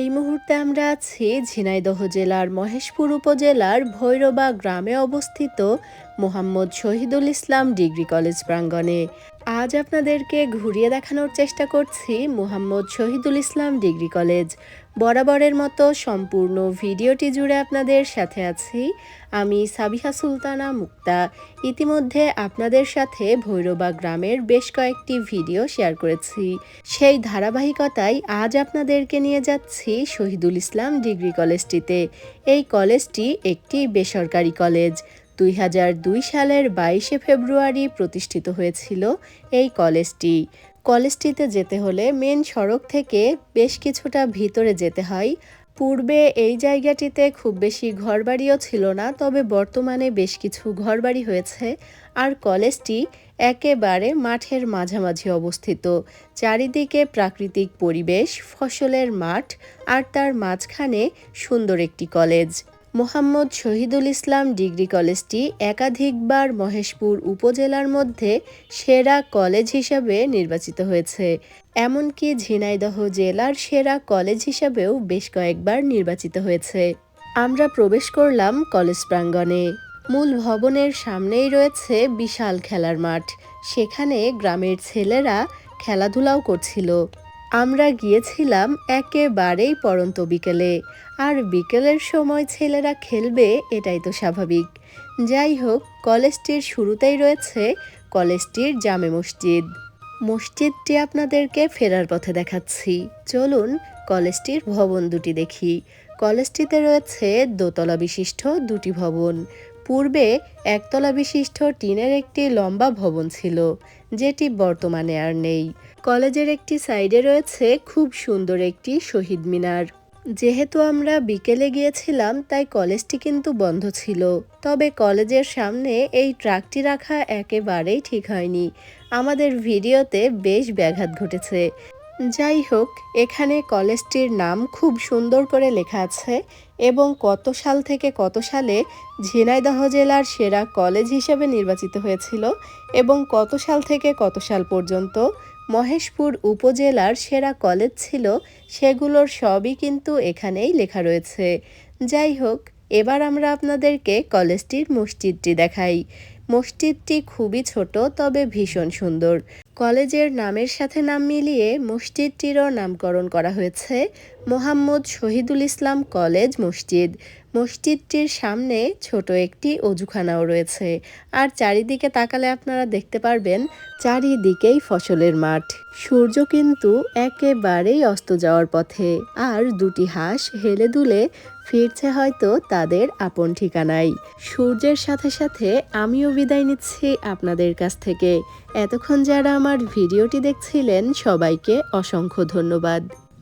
এই মুহূর্তে আমরা আছি ঝিনাইদহ জেলার মহেশপুর উপজেলার ভৈরবা গ্রামে অবস্থিত মোহাম্মদ শহীদুল ইসলাম ডিগ্রি কলেজ প্রাঙ্গণে। আজ আপনাদেরকে ঘুরিয়ে দেখানোর চেষ্টা করছি মোহাম্মদ শহীদুল ইসলাম ডিগ্রি কলেজ। বরাবরের মতো সম্পূর্ণ ভিডিওটি জুড়ে আপনাদের সাথে আছি আমি সাবিহা সুলতানা মুক্তা। ইতিমধ্যে আপনাদের সাথে ভৈরবা গ্রামের বেশ কয়েকটি ভিডিও শেয়ার করেছি। সেই ধারাবাহিকতায় আজ আপনাদেরকে নিয়ে যাচ্ছি শহীদুল ইসলাম ডিগ্রি কলেজটিতে। এই কলেজটি একটি বেসরকারি কলেজ। দুই হাজার দুই সালের বাইশে ফেব্রুয়ারি প্রতিষ্ঠিত হয়েছিল এই কলেজটি। কলেজটিতে যেতে হলে মেন সড়ক থেকে বেশ কিছুটা ভিতরে যেতে হয়। পূর্বে এই জায়গাটিতে খুব বেশি ঘরবাড়িও ছিল না, তবে বর্তমানে বেশ কিছু ঘরবাড়ি হয়েছে আর কলেজটি একেবারে মাঠের মাঝামাঝি অবস্থিত। চারিদিকে প্রাকৃতিক পরিবেশ, ফসলের মাঠ আর তার মাঝখানে সুন্দর একটি কলেজ। মোহাম্মদ শহীদুল ইসলাম ডিগ্রি কলেজটি একাধিকবার মহেশপুর উপজেলার মধ্যে সেরা কলেজ হিসাবে নির্বাচিত হয়েছে। এমনকি ঝিনাইদহ জেলার সেরা কলেজ হিসাবেও বেশ কয়েকবার নির্বাচিত হয়েছে। আমরা প্রবেশ করলাম কলেজ প্রাঙ্গণে। মূল ভবনের সামনেই রয়েছে বিশাল খেলার মাঠ। সেখানে গ্রামের ছেলেরা খেলাধুলাও করছিল। আমরা গিয়েছিলাম একেবারেই পরন্ত বিকেলে, আর বিকেলের সময় ছেলেরা খেলবে এটাই তো স্বাভাবিক। যাই হোক, কলেজটির শুরুতেই রয়েছে কলেজটির জামে মসজিদ। মসজিদটি আপনাদেরকে ফেরার পথে দেখাচ্ছি। চলুন কলেজটির ভবন দুটি দেখি। কলেজটিতে রয়েছে দোতলা বিশিষ্ট দুটি ভবন। পূর্বে একতলা বিশিষ্ট টিনের একটি লম্বা ভবন ছিল, যেটি বর্তমানে আর নেই। কলেজের একটি সাইডে রয়েছে খুব সুন্দর একটি শহীদ মিনার। যেহেতু আমরা বিকেলে গিয়েছিলাম, তাই কলেজটি কিন্তু বন্ধ ছিল। তবে কলেজের সামনে এই ট্রাকটি রাখা একেবারেই ঠিক হয়নি। আমাদের ভিডিওতে বেশ ব্যাঘাত ঘটেছে। যাই হোক, এখানে কলেজটির নাম খুব সুন্দর করে লেখা আছে এবং কত সাল থেকে কত সালে ঝিনাইদহ জেলার সেরা কলেজ হিসেবে নির্বাচিত হয়েছিল এবং কত সাল থেকে কত সাল পর্যন্ত মহেশপুর উপজেলার সেরা কলেজ ছিল, সেগুলোর সবই কিন্তু এখানেই লেখা রয়েছে। যাই হোক, এবার আমরা আপনাদেরকে কলেজটির মসজিদটি দেখাই। মসজিদটি খুবই ছোট, তবে ভীষণ সুন্দর। কলেজের নামের সাথে নাম মিলিয়ে মসজিদটিরও নামকরণ করা হয়েছে মোহাম্মদ শহীদুল ইসলাম কলেজ মসজিদ। মসজিদটির সামনে ছোট একটি অজুখানাও রয়েছে। আর চারিদিকে তাকালে আপনারা দেখতে পারবেন, চারিদিকেই ফসলের মাঠ। সূর্য কিন্তু একেবারেই অস্ত যাওয়ার পথে। আর দুটি হাঁস হেলে দুলে ফিরছে হয়তো তাদের আপন ঠিকানায়। সূর্যের সাথে সাথে আমিও বিদায় নিচ্ছি আপনাদের কাছ থেকে। এতক্ষণ যারা আমার ভিডিওটি দেখছিলেন, সবাইকে অসংখ্য ধন্যবাদ।